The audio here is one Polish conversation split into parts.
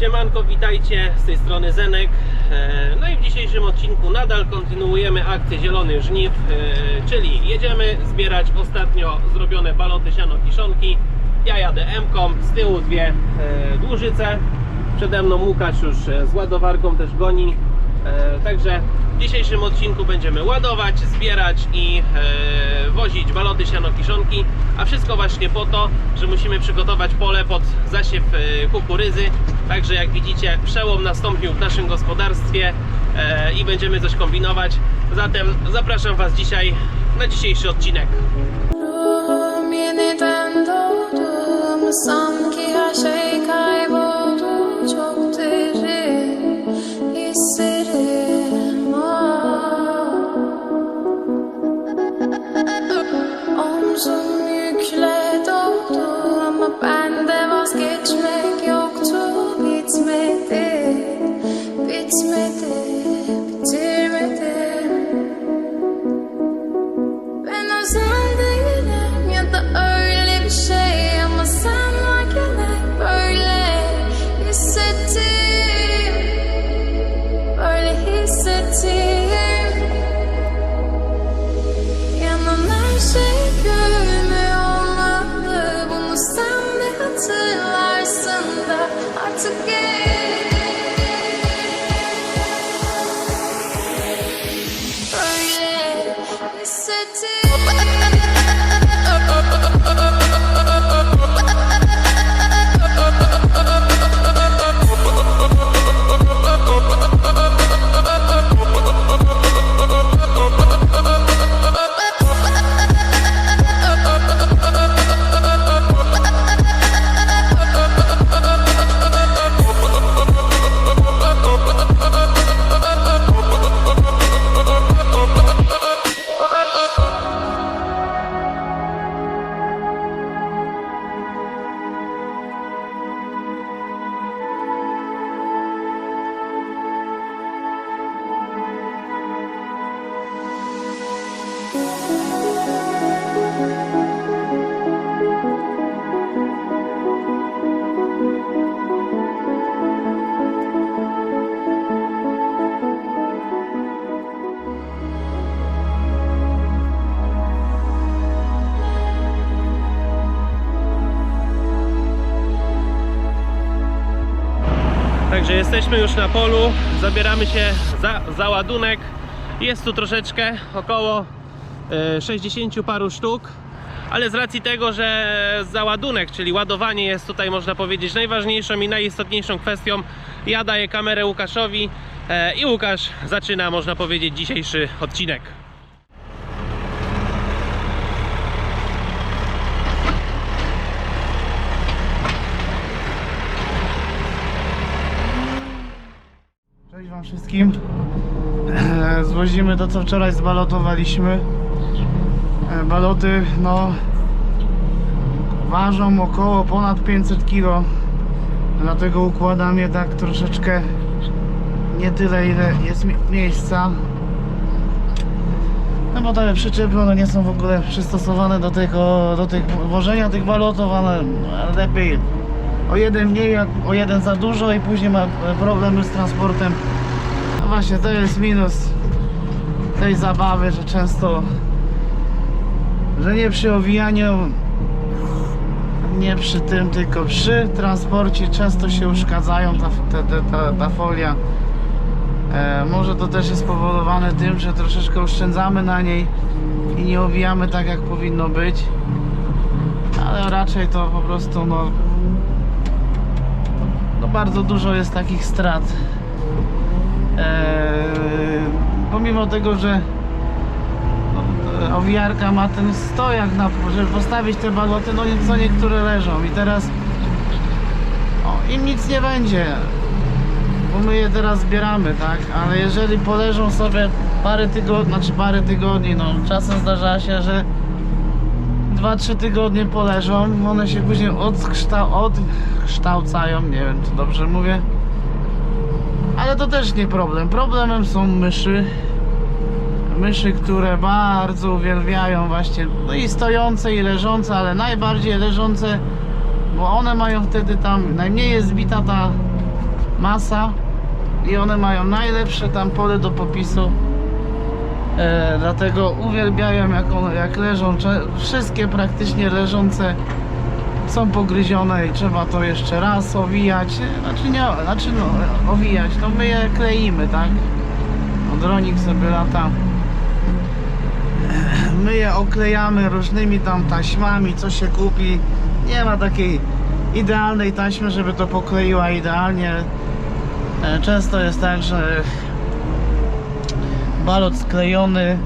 Siemanko, witajcie, z tej strony Zenek. E, No i w dzisiejszym odcinku nadal kontynuujemy akcję Zielony Żniw, e, czyli jedziemy zbierać ostatnio zrobione baloty siano kiszonki. Ja jadę M-ką, z tyłu dwie e, dłużyce. Przede mną Łukasz już z ładowarką też goni. Także w dzisiejszym odcinku będziemy ładować, zbierać i wozić baloty siano kiszonki, a wszystko właśnie po to, że musimy przygotować pole pod zasiew kukurydzy. Także jak widzicie, przełom nastąpił w naszym gospodarstwie e, i będziemy coś kombinować. Zatem zapraszam Was dzisiaj na dzisiejszy odcinek. Ruhum Także jesteśmy już na polu, zabieramy się za, za ładunek. Jest tu troszeczkę, około e, 60 paru sztuk, ale z racji tego, że załadunek, czyli ładowanie jest tutaj można powiedzieć najważniejszą i najistotniejszą kwestią, ja daję kamerę Łukaszowi e, i Łukasz zaczyna można powiedzieć dzisiejszy odcinek. Wam wszystkim. E, Zwozimy to co wczoraj zbalotowaliśmy. E, Baloty no ważą około ponad 500 kg. Dlatego układam je tak troszeczkę nie tyle ile jest mi- miejsca. No bo te przyczepy one nie są w ogóle przystosowane do tego, do tych wożenia tych balotów, one lepiej o jeden mniej, o jeden za dużo i później ma problemy z transportem. Właśnie, to jest minus tej zabawy, że często, że nie przy owijaniu, nie przy tym, tylko przy transporcie często się uszkadzają ta, ta, ta, ta folia. E, może to też jest spowodowane tym, że troszeczkę oszczędzamy na niej i nie owijamy tak jak powinno być. Ale raczej to po prostu no, no bardzo dużo jest takich strat. Eee, pomimo tego, że no, owijarka ma ten stojak, na, żeby postawić te baloty, no co niektóre leżą i teraz o, im nic nie będzie, bo my je teraz zbieramy, tak? Ale jeżeli poleżą sobie parę tygodni, znaczy parę tygodni, no czasem zdarza się, że 2-3 tygodnie poleżą, one się później odkształ, odkształcają, nie wiem czy dobrze mówię. Ale to też nie problem. Problemem są myszy. Myszy, które bardzo uwielbiają właśnie, no i stojące i leżące, ale najbardziej leżące, bo one mają wtedy tam, najmniej jest zbita ta masa i one mają najlepsze tam pole do popisu. E, dlatego uwielbiają jak one jak leżą, wszystkie praktycznie leżące są pogryzione i trzeba to jeszcze raz owijać, znaczy nie, znaczy no owijać, no my je kleimy, tak? No, dronik sobie lata. My je oklejamy różnymi tam taśmami, co się kupi. Nie ma takiej idealnej taśmy, żeby to pokleiła idealnie. E, Często jest tak, że balot sklejony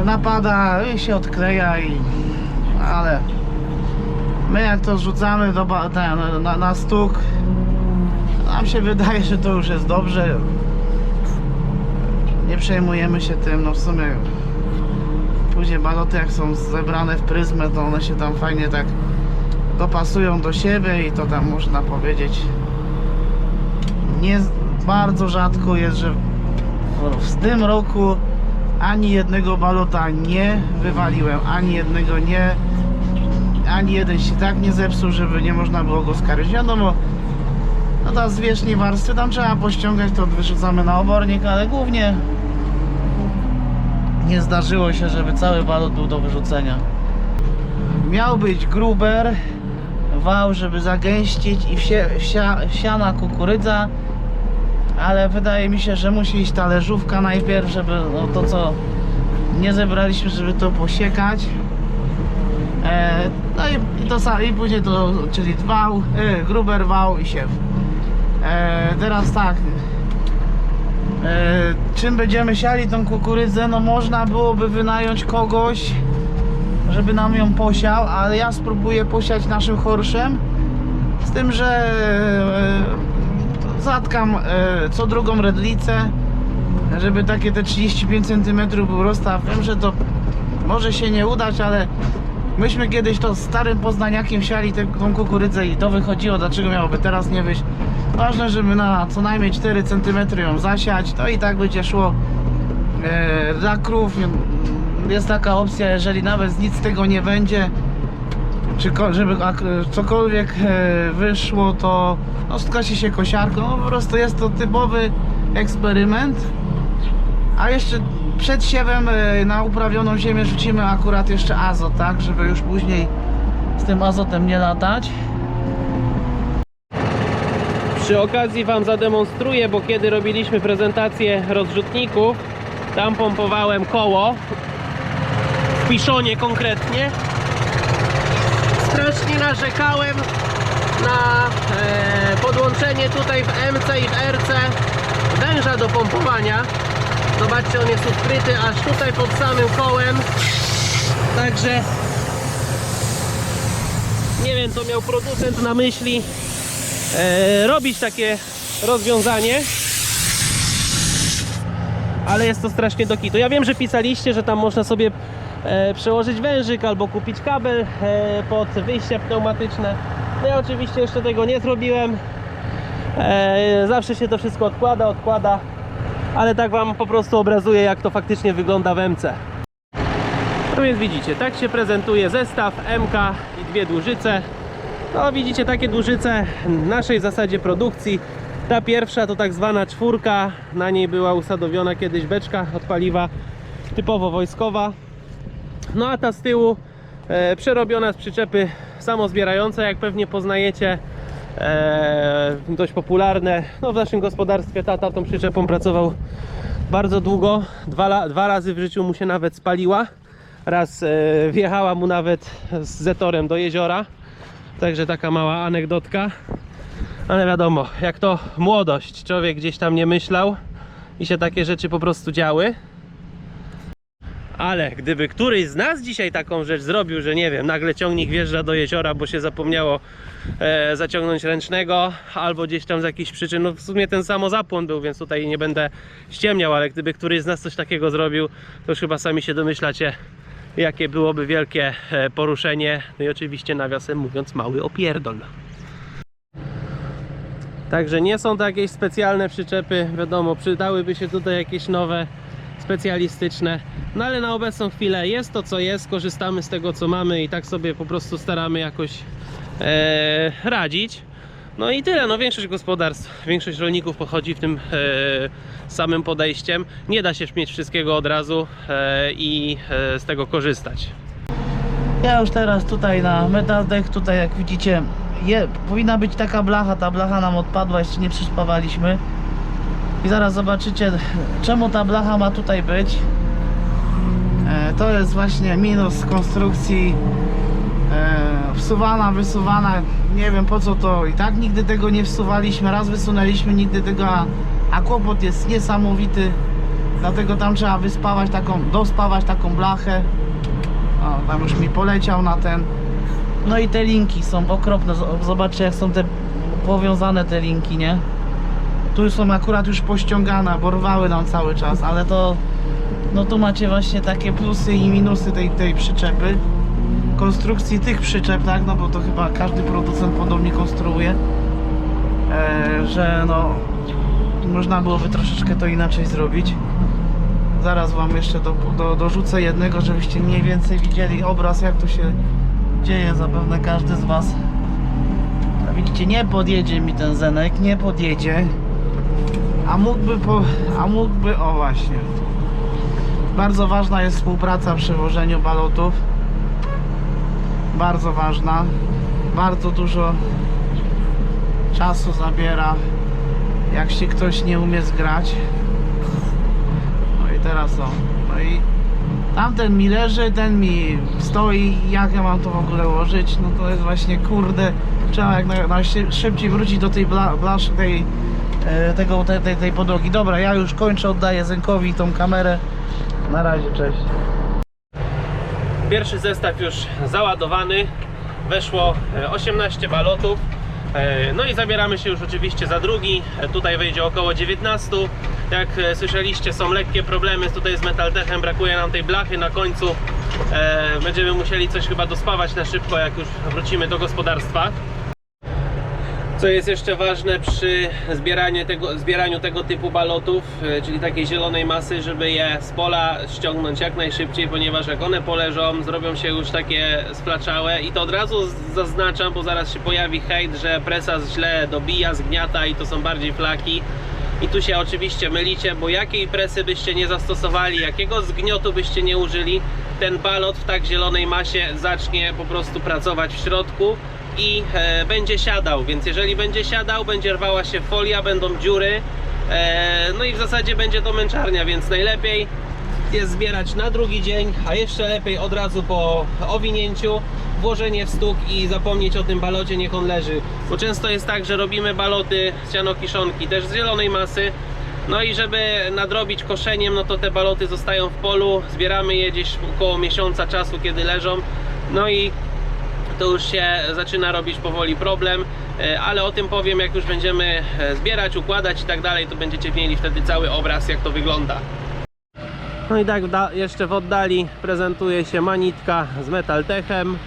e, napada i się odkleja i ale my jak to rzucamy do ten, na, na stuk nam się wydaje, że to już jest dobrze. Nie przejmujemy się tym, no w sumie później baloty jak są zebrane w pryzmę to one się tam fajnie tak dopasują do siebie i to tam można powiedzieć nie bardzo rzadko jest, że w tym roku ani jednego balota nie wywaliłem, ani jednego nie ani jeden się tak nie zepsuł, żeby nie można było go skarżyć. Wiadomo, no ta z wierzchniej warstwy tam trzeba pościągać, to wyrzucamy na obornik, ale głównie nie zdarzyło się, żeby cały balot był do wyrzucenia. Miał być gruber, wał, żeby zagęścić i wsie, wsia, wsiana kukurydza, ale wydaje mi się, że musi iść talerzówka najpierw, żeby no, to co nie zebraliśmy, żeby to posiekać. E, i, to samo, i później to, czyli wał, e, gruber, wał i siew. E, teraz tak. E, czym będziemy siali tą kukurydzę? No można byłoby wynająć kogoś, żeby nam ją posiał, ale ja spróbuję posiać naszym horszem. Z tym, że e, zatkam e, co drugą redlicę, żeby takie te 35 cm był rozstaw. Wiem, że to może się nie udać, ale myśmy kiedyś to starym poznaniakiem siali tą kukurydzę i to wychodziło, dlaczego miałoby teraz nie wyjść. Ważne, żeby na co najmniej 4 cm ją zasiać, to i tak będzie szło e, dla krów. Jest taka opcja, jeżeli nawet nic z tego nie będzie, czy żeby cokolwiek e, wyszło, to no, skasi się kosiarką. No, po prostu jest to typowy eksperyment. A jeszcze przed siewem e, na uprawioną ziemię rzucimy akurat jeszcze azot, tak? Żeby już później z tym azotem nie latać. Przy okazji Wam zademonstruję, bo kiedy robiliśmy prezentację rozrzutników, tam pompowałem koło, w Piszonie konkretnie. Strasznie narzekałem na e, podłączenie tutaj w MC i w RC węża do pompowania. Zobaczcie, on jest ukryty aż tutaj pod samym kołem. Także nie wiem, co miał producent na myśli e, robić takie rozwiązanie. Ale jest to strasznie do kitu. Ja wiem, że pisaliście, że tam można sobie e, przełożyć wężyk albo kupić kabel e, pod wyjście pneumatyczne. No ja oczywiście jeszcze tego nie zrobiłem. E, zawsze się to wszystko odkłada, odkłada. Ale tak Wam po prostu obrazuję, jak to faktycznie wygląda w MC. No więc widzicie, tak się prezentuje zestaw MK i dwie dłużyce. No widzicie takie dłużyce naszej zasadzie produkcji. Ta pierwsza to tak zwana czwórka, na niej była usadowiona kiedyś beczka od paliwa typowo wojskowa. No a ta z tyłu e, przerobiona z przyczepy samozbierające, jak pewnie poznajecie. E, dość popularne. No, w naszym gospodarstwie tata tą przyczepą pracował bardzo długo. Dwa, dwa razy w życiu mu się nawet spaliła. Raz e, wjechała mu nawet z zetorem do jeziora. Także taka mała anegdotka. Ale wiadomo, jak to młodość, człowiek gdzieś tam nie myślał i się takie rzeczy po prostu działy. Ale gdyby któryś z nas dzisiaj taką rzecz zrobił, że nie wiem, nagle ciągnik wjeżdża do jeziora, bo się zapomniało e, zaciągnąć ręcznego, albo gdzieś tam z jakichś przyczyn, no w sumie ten samozapłon był, więc tutaj nie będę ściemniał, ale gdyby któryś z nas coś takiego zrobił, to już chyba sami się domyślacie, jakie byłoby wielkie e, poruszenie. No i oczywiście nawiasem mówiąc, mały opierdol. Także nie są to jakieś specjalne przyczepy, wiadomo, przydałyby się tutaj jakieś nowe, specjalistyczne. No ale na obecną chwilę jest to co jest, korzystamy z tego co mamy i tak sobie po prostu staramy jakoś e, radzić. No i tyle, no większość gospodarstw, większość rolników pochodzi w tym e, samym podejściem. Nie da się mieć wszystkiego od razu e, i e, z tego korzystać. Ja już teraz tutaj na Metal Deck, tutaj jak widzicie, je, powinna być taka blacha, ta blacha nam odpadła, jeszcze nie przyspawaliśmy. I zaraz zobaczycie, czemu ta blacha ma tutaj być. E, to jest właśnie minus konstrukcji e, wsuwana, wysuwana. Nie wiem po co to i tak nigdy tego nie wsuwaliśmy. Raz wysunęliśmy, nigdy tego, a, kłopot jest niesamowity. Dlatego tam trzeba wyspawać taką, dospawać taką blachę. O, tam już mi poleciał na ten. No i te linki są okropne. Zobaczcie jak są te powiązane te linki, nie? Tu są akurat już pościągane, bo rwały nam cały czas, ale to no tu macie właśnie takie plusy i minusy tej, tej przyczepy. Konstrukcji tych przyczep, tak? No bo to chyba każdy producent podobnie konstruuje. E, że no można byłoby troszeczkę to inaczej zrobić. Zaraz wam jeszcze do, do, dorzucę jednego, żebyście mniej więcej widzieli obraz jak to się dzieje. Zapewne każdy z was. Widzicie, nie podjedzie mi ten Zenek, nie podjedzie. A mógłby po, a mógłby, o właśnie. Bardzo ważna jest współpraca przy wożeniu balotów. Bardzo ważna. Bardzo dużo czasu zabiera, jak się ktoś nie umie zgrać. No i teraz o. No i tamten mi leży, ten mi stoi. Jak ja mam to w ogóle ułożyć? No to jest właśnie kurde. Trzeba jak na, na szy- szybciej wrócić do tej bla, blasz, tej, tego, tej, tej, tej podłogi. Dobra, ja już kończę, oddaję Zenkowi tą kamerę. Na razie, cześć. Pierwszy zestaw już załadowany. Weszło e, 18 balotów. E, No i zabieramy się już oczywiście za drugi. E, Tutaj wejdzie około 19. Jak e, słyszeliście, są lekkie problemy tutaj z Metaltechem. Brakuje nam tej blachy na końcu. E, Będziemy musieli coś chyba dospawać na szybko, jak już wrócimy do gospodarstwa. Co jest jeszcze ważne przy tego, zbieraniu tego typu balotów, e, czyli takiej zielonej masy, żeby je z pola ściągnąć jak najszybciej, ponieważ jak one poleżą, zrobią się już takie splaczałe i to od razu zaznaczam, bo zaraz się pojawi hejt, że presa źle dobija, zgniata i to są bardziej flaki. I tu się oczywiście mylicie, bo jakiej presy byście nie zastosowali, jakiego zgniotu byście nie użyli, ten balot w tak zielonej masie zacznie po prostu pracować w środku i e, będzie siadał, więc jeżeli będzie siadał, będzie rwała się folia, będą dziury, e, no i w zasadzie będzie to męczarnia, więc najlepiej jest zbierać na drugi dzień, a jeszcze lepiej od razu po owinięciu włożenie w stuk i zapomnieć o tym balocie, niech on leży. Bo często jest tak, że robimy baloty z sianokiszonki też z zielonej masy. No i żeby nadrobić koszeniem, no to te baloty zostają w polu, zbieramy je gdzieś około miesiąca czasu, kiedy leżą. No i to już się zaczyna robić powoli problem, e, ale o tym powiem jak już będziemy e, zbierać, układać i tak dalej, to będziecie mieli wtedy cały obraz jak to wygląda. No i tak jeszcze w oddali prezentuje się manitka z Metaltechem.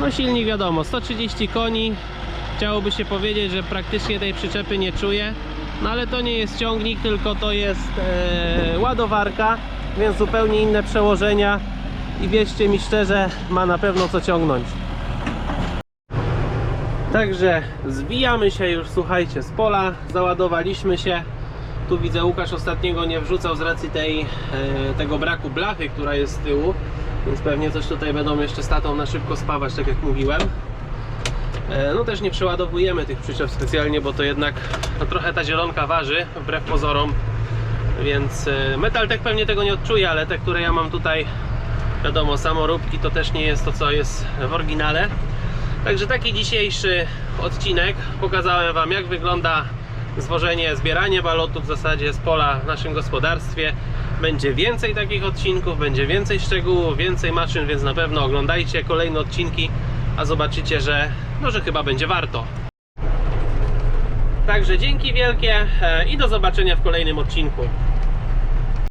No silnik wiadomo, 130 koni. Chciałoby się powiedzieć, że praktycznie tej przyczepy nie czuję. No ale to nie jest ciągnik, tylko to jest e, ładowarka, więc zupełnie inne przełożenia. I wierzcie mi szczerze, ma na pewno co ciągnąć. Także zwijamy się już, słuchajcie, z pola, załadowaliśmy się. Tu widzę Łukasz ostatniego nie wrzucał z racji tej, e, tego braku blachy, która jest z tyłu. Więc pewnie coś tutaj będą jeszcze statą na szybko spawać, tak jak mówiłem. E, No też nie przeładowujemy tych przyczep specjalnie, bo to jednak no, trochę ta zielonka waży, wbrew pozorom. Więc e, Metaltech pewnie tego nie odczuje, ale te, które ja mam tutaj, wiadomo, samoróbki to też nie jest to, co jest w oryginale. Także taki dzisiejszy odcinek. Pokazałem Wam, jak wygląda zwożenie, zbieranie balotów w zasadzie z pola w naszym gospodarstwie. Będzie więcej takich odcinków, będzie więcej szczegółów, więcej maszyn, więc na pewno oglądajcie kolejne odcinki, a zobaczycie, że, no, że chyba będzie warto. Także dzięki wielkie e, i do zobaczenia w kolejnym odcinku.